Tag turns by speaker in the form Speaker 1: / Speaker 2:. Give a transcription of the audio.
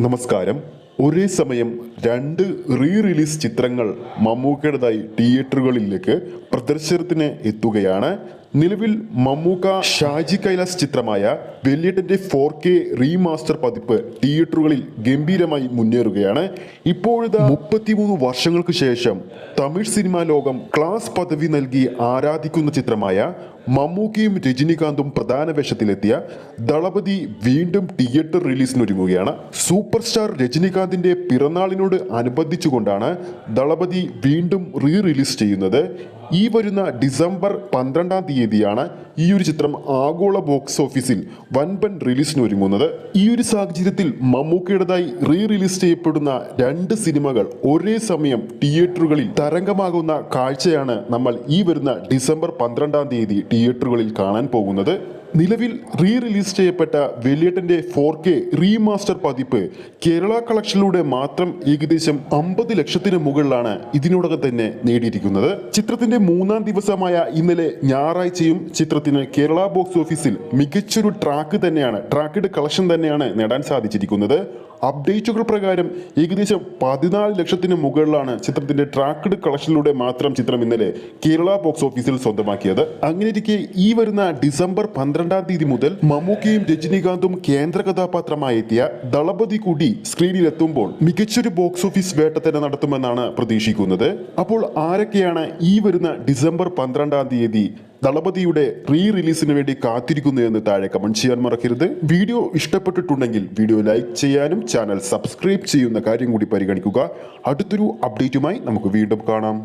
Speaker 1: നമസ്കാരം. ഒരേ സമയം രണ്ട് റീ റിലീസ് ചിത്രങ്ങൾ മമ്മൂക്കയുടേതായി തിയേറ്ററുകളിലേക്ക് പ്രദർശനത്തിന് എത്തുകയാണ് നിലവിൽ മമ്മൂക്ക ഷാജി കൈലാസ് ചിത്രമായ വെല്ലിയേട്ടന്റെ ഫോർ കെ റീമാസ്റ്റർ പതിപ്പ് തിയേറ്ററുകളിൽ ഗംഭീരമായി മുന്നേറുകയാണ്. ഇപ്പോഴത്തെ മുപ്പത്തിമൂന്ന് വർഷങ്ങൾക്ക് ശേഷം തമിഴ് സിനിമാ ലോകം ക്ലാസ് പദവി നൽകി ആരാധിക്കുന്ന ചിത്രമായ മമ്മൂക്കയും രജനികാന്തും പ്രധാന വേഷത്തിലെത്തിയ ദളപതി വീണ്ടും തിയേറ്റർ റിലീസിനൊരുങ്ങുകയാണ്. സൂപ്പർ സ്റ്റാർ രജനികാന്തിന്റെ പിറന്നാളിനോട് അനുബന്ധിച്ചുകൊണ്ടാണ് ദളപതി വീണ്ടും റീ റിലീസ് ചെയ്യുന്നത്. ഈ വരുന്ന ഡിസംബർ പന്ത്രണ്ടാം തീയതിയാണ് ഈ ഒരു ചിത്രം ആഗോള ബോക്സ് ഓഫീസിൽ വൻപൻ റിലീസിന് ഒരുങ്ങുന്നത്. ഈ ഒരു സാഹചര്യത്തിൽ മമ്മൂക്കയുടേതായി റീ റിലീസ് ചെയ്യപ്പെടുന്ന രണ്ട് സിനിമകൾ ഒരേ സമയം തിയേറ്ററുകളിൽ തരംഗമാകുന്ന കാഴ്ചയാണ് നമ്മൾ ഈ വരുന്ന ഡിസംബർ പന്ത്രണ്ടാം തീയതി തിയേറ്ററുകളിൽ കാണാൻ പോകുന്നത്. നിലവിൽ റീ റിലീസ് ചെയ്യപ്പെട്ട വെല്ലിയേട്ടന്റെ ഫോർ കെ റീമാസ്റ്റർ പതിപ്പ് കേരള കളക്ഷനിലൂടെ മാത്രം ഏകദേശം അമ്പത് ലക്ഷത്തിന് മുകളിലാണ് ഇതിനോടകം തന്നെ നേടിയിരിക്കുന്നത്. ചിത്രത്തിന്റെ മൂന്നാം ദിവസമായ ഇന്നലെ ഞായറാഴ്ചയും ചിത്രത്തിന് കേരള ബോക്സ് ഓഫീസിൽ മികച്ചൊരു ട്രാക്ക് തന്നെയാണ് ട്രാക്കിഡ് കളക്ഷൻ തന്നെയാണ് നേടാൻ സാധിച്ചിരിക്കുന്നത്. അപ്ഡേറ്റുകൾ പ്രകാരം ഏകദേശം പതിനാല് ലക്ഷത്തിന് മുകളിലാണ് ചിത്രത്തിന്റെ ട്രാക്ക്ഡ് കളക്ഷനിലൂടെ മാത്രം ചിത്രം ഇന്നലെ കേരള ബോക്സ് ഓഫീസിൽ സ്വന്തമാക്കിയത്. അങ്ങനെയിരിക്കെ ഈ വരുന്ന ഡിസംബർ പന്ത്രണ്ടാം തീയതി മുതൽ മമ്മൂക്കയും രജനീകാന്തും കേന്ദ്ര കഥാപാത്രമായി എത്തിയ ദളപതി കൂടി സ്ക്രീനിലെത്തുമ്പോൾ മികച്ചൊരു ബോക്സ് ഓഫീസ് വേട്ട തന്നെ നടത്തുമെന്നാണ് പ്രതീക്ഷിക്കുന്നത്. അപ്പോൾ ആരൊക്കെയാണ് ഈ വരുന്ന ഡിസംബർ പന്ത്രണ്ടാം തീയതി ദളപതിയുടെ റീ റിലീസിന് വേണ്ടി കാത്തിരിക്കുന്നു എന്ന് താഴെ കമന്റ് ചെയ്യാൻ മറക്കരുത്. വീഡിയോ ഇഷ്ടപ്പെട്ടിട്ടുണ്ടെങ്കിൽ വീഡിയോ ലൈക്ക് ചെയ്യാനും ചാനൽ സബ്സ്ക്രൈബ് ചെയ്യുന്ന കാര്യം കൂടി പരിഗണിക്കുക. അടുത്തൊരു അപ്ഡേറ്റുമായി നമുക്ക് വീണ്ടും കാണാം.